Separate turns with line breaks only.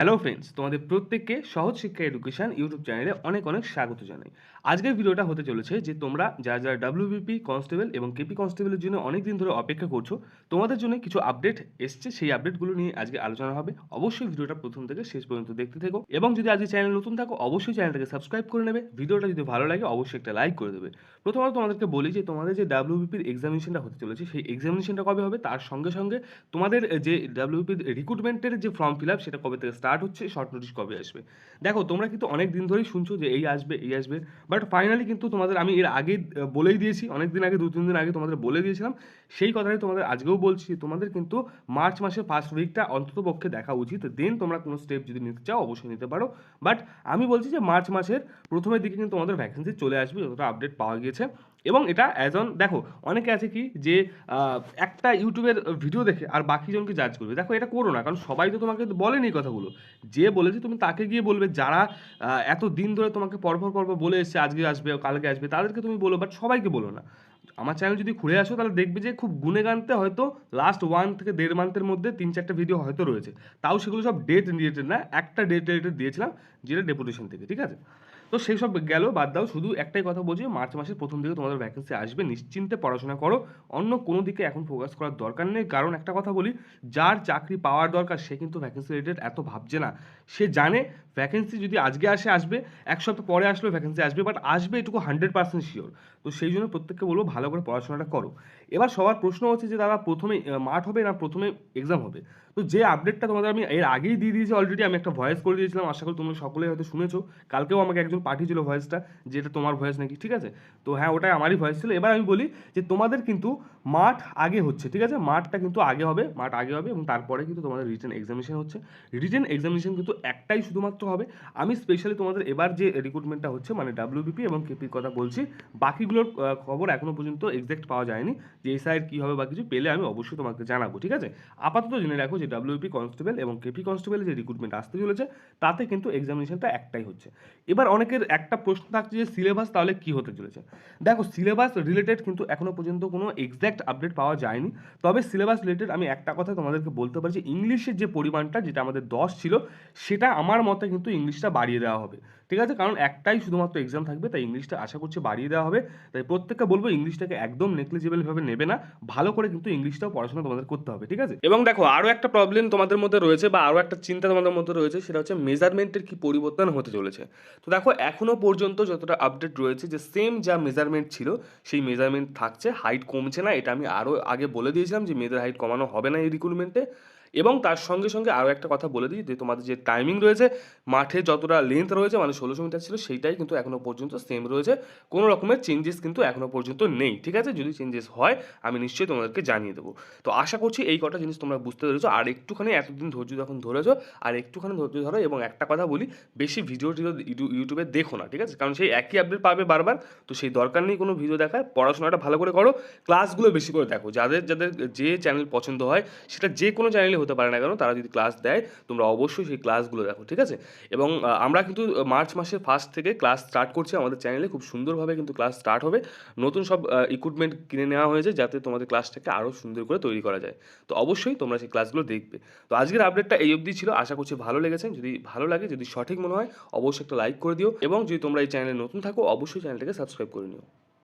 Hello friends তোমাদের প্রত্যেককে সহজ শিক্ষা এডুকেশান ইউটিউব চ্যানেলে অনেক অনেক স্বাগত জানাই। আজকের ভিডিওটা হতে চলেছে যে তোমরা যারা যারা ডাব্লিউবিপি কনস্টেবল এবং কেপি কনস্টেবলের জন্য অনেক দিন ধরে অপেক্ষা করছ, তোমাদের জন্য কিছু আপডেট এসছে, সেই আপডেটগুলো নিয়ে আজকে আলোচনা হবে। অবশ্যই ভিডিওটা প্রথম থেকে শেষ পর্যন্ত দেখতে থেকো এবং যদি আজকে চ্যানেল নতুন থাকো, অবশ্যই চ্যানেলটাকে সাবস্ক্রাইব করে নেবে। ভিডিওটা যদি ভালো লাগে, অবশ্যই একটা লাইক করে দেবে। প্রথমত তোমাদেরকে বলি যে, তোমাদের যে ডাব্লিউবিপির এক্সামিনেশনটা হতে চলেছে, সেই এক্সামিনেশনটা কবে হবে? তার সঙ্গে সঙ্গে তোমাদের যে ডাব্লিউবিপির রিক্রুটমেন্টের যে ফর্ম ফিল আপ সেটা কবে থেকে স্টার্ট হচ্ছে শর্ট নোটিশ কবে আসবে? দেখো, তোমরা কিন্তু অনেক দিন ধরেই শুনছো যে এই আসবে এই আসবে বাট ফাইনালি কিন্তু তোমাদের আমি এর আগে বলেই দিয়েছি অনেক দিন আগে দু তিন দিন আগে তোমাদের বলে দিয়েছিলাম, সেই কথাটাই তোমাদের আজকেও বলছি তোমাদের কিন্তু মার্চ মাসের ফার্স্ট উইকটা অন্তত পক্ষে দেখা উচিত। দেন তোমরা কোনো স্টেপ যদি নিতে চাও, অবশ্যই নিতে পারো বাট আমি বলছি যে মার্চ মাসের প্রথমের দিকে কিন্তু তোমাদের ভ্যাকেন্সি চলে আসবে, যতটা আপডেট পাওয়া গিয়েছে। এবং এটা অ্যাজ অন দেখো, অনেকে আছে কি যে একটা ইউটিউবের ভিডিও দেখে আর বাকিজনকে জাজ করবে। দেখো, এটা করো না, কারণ সবাই তো তোমাকে বলেনি কথাগুলো। যে বলেছে তুমি তাকে গিয়ে বলবে, যারা এত দিন ধরে তোমাকে পরপর পরপর বলে এসছে, আজকে আসবে, কালকে আসবে, তাদেরকে তুমি বলো বাট সবাইকে বলো না। আমার চ্যানেল যদি ঘুরে আসো, তাহলে দেখবে যে খুব গুনে গানতে হয়তো লাস্ট ওয়ান থেকে দেড় মান্থের মধ্যে তিন চারটে ভিডিও হয়তো রয়েছে। তাও সেগুলো সব ডেট রিলেটেড না, একটা ডেট রিলেটেড দিয়েছিলাম, যেটা ডেপুটেশন থেকে, ঠিক আছে? তো সেই সব গেল, বাদ দাও। শুধু একটাই কথা বলছি, মার্চ মাসের প্রথম দিকে তোমাদের ভ্যাকেন্সি আসবে, নিশ্চিন্তে পড়াশোনা করো। অন্য কোনো দিকে এখন ফোকাস করার দরকার নেই। কারণ একটা কথা বলি, যার চাকরি পাওয়ার দরকার, সে কিন্তু ভ্যাকেন্সি রিলেটেড এত ভাবছে না। সে জানে ভ্যাকেন্সি যদি আজকে আসে, আসবে, এক সপ্তাহ পরে আসলেও ভ্যাকেন্সি আসবে বাট আসবে এটুকু হান্ড্রেড পার্সেন্ট শিওর তো সেই জন্য প্রত্যেককে বলব, ভালো করে পড়াশোনাটা করো। এবার সবার প্রশ্ন হচ্ছে যে, দাদা, প্রথমে মাঠ হবে না প্রথমে এক্সাম হবে? তো যে আপডেটটা তোমাদের আমি এর আগেই দিয়ে দিয়েছি অলরেডি আমি একটা ভয়েস করে দিয়েছিলাম, আশা করি তোমরা সকলেই হয়তো শুনেছো। কালকেও আমাকে একজন পাঠিয়েছিল ভয়েসটা যেটা তোমার ভয়েস নাকি, ঠিক আছে? তো হ্যাঁ ওটাই আমারই ভয়েস ছিল। এবার আমি বলি যে তোমাদের কিন্তু মাঠ আগে হচ্ছে, ঠিক আছে? মাঠটা কিন্তু আগে হবে, মাঠ আগে হবে এবং তারপরে কিন্তু তোমাদের রিটেন এক্সামিনেশন হচ্ছে। রিটেন এক্সামিনেশন কিন্তু একটাই শুধুমাত্র হবে। আমি স্পেশালি তোমাদের এবার যে রিক্রুটমেন্টটা হচ্ছে মানে ডাব্লিউবিপি এবং কেপির কথা বলছি, বাকিগুলোর খবর এখনও পর্যন্ত এক্সাক্ট পাওয়া যায়নি। যে এই সাইড কী হবে বা কিছু পেলে আমি অবশ্যই তোমাকে জানাব, ঠিক আছে? আপাতত জেনে রাখো যে ডাব্লিউপি কনস্টেবল এবং কেপি কনস্টেবলের যে রিক্রুটমেন্ট আসতে চলেছে, তাতে কিন্তু এক্সামিনেশনটা একটাই হচ্ছে। এবার অনেকের একটা প্রশ্ন থাকছে যে সিলেবাস তাহলে কি হতে চলেছে? দেখো সিলেবাস রিলেটেড কিন্তু এখনও পর্যন্ত কোনো এক্স্যাক্ট আপডেট পাওয়া যায়নি। তবে সিলেবাস রিলেটেড আমি একটা কথা তোমাদেরকে বলতে পারি যে ইংলিশের যে পরিমাণটা, যেটা আমাদের দশ ছিল, সেটা আমার মতে কিন্তু ইংলিশটা বাড়িয়ে দেওয়া হবে। ঠিক আছে? কারণ একটাই শুধুমাত্র এক্সাম থাকবে, তাই ইংলিশটা আশা করছি বাড়িয়ে দেওয়া হবে। তাই প্রত্যেককে বলব ইংলিশটাকে একদম নেগলিজেবল ভাবে নেবে না। ভালো করে কিন্তু ইংলিশটাও পড়াশোনা তোমাদের করতে হবে, ঠিক আছে? এবং দেখো আরও একটা প্রবলেম তোমাদের মধ্যে রয়েছে বা আরও একটা চিন্তা তোমাদের মধ্যে রয়েছে, সেটা হচ্ছে মেজারমেন্টের কি পরিবর্তন হতে চলেছে। তো দেখো এখনও পর্যন্ত যতটা আপডেট রয়েছে, যে সেম যা মেজারমেন্ট ছিল, সেই মেজারমেন্ট থাকছে। হাইট কমছে না, এটা আমি আরও আগে বলে দিয়েছিলাম যে মেয়েদের হাইট কমানো হবে না এই রিক্রুটমেন্টে এবং তার সঙ্গে সঙ্গে আরও একটা কথা বলে দিই যে তোমাদের যে টাইমিং রয়েছে, মাঠে যতটা লেন্থ রয়েছে মানে ষোলোশো মিটার ছিল, সেইটাই কিন্তু এখনও পর্যন্ত সেম রয়েছে। কোনো রকমের চেঞ্জেস কিন্তু এখনও পর্যন্ত নেই, ঠিক আছে? যদি চেঞ্জেস হয়, আমি নিশ্চয়ই তোমাদেরকে জানিয়ে দেবো। তো আশা করছি এই কটা জিনিস তোমরা বুঝতে পেরেছ। আর একটুখানি এতদিন ধৈর্য যখন ধরেছো, আর একটুখানি ধৈর্য ধরো এবং একটা কথা বলি, বেশি ভিডিও টিডিও ইউটিউ- ইউটিউবে দেখো না, ঠিক আছে? কারণ সেই একই আপডেট পাবে বারবার, তো সেই দরকার নেই কোনো ভিডিও দেখার। পড়াশোনাটা ভালো করে করো ক্লাসগুলো বেশি করে দেখো। যাদের যাদের যে চ্যানেল পছন্দ হয়, সেটা যে কোনো চ্যানেলে হতে পারে না কেন, তারা যদি ক্লাস দেয়, তোমরা অবশ্যই সেই ক্লাসগুলো দেখো, ঠিক আছে? এবং আমরা কিন্তু মার্চ মাসের ফার্স্ট থেকে ক্লাস স্টার্ট করছি, আমাদের চ্যানেলে খুব সুন্দরভাবে কিন্তু ক্লাস স্টার্ট হবে। নতুন সব ইকুইপমেন্ট কিনে নেওয়া হয়েছে, যাতে তোমাদের ক্লাসটাকে আরও সুন্দর করে তৈরি করা যায়। তো অবশ্যই তোমরা সেই ক্লাসগুলো দেখবে। তো আজকের আপডেটটা এই অবধি ছিল। আশা করছি ভালো লেগেছে। যদি ভালো লাগে, যদি সঠিক মনে হয়, অবশ্যই একটা লাইক করে দিও। এবং যদি তোমরা এই চ্যানেলে নতুন থাকো, অবশ্যই চ্যানেলটাকে সাবস্ক্রাইব করে নিও।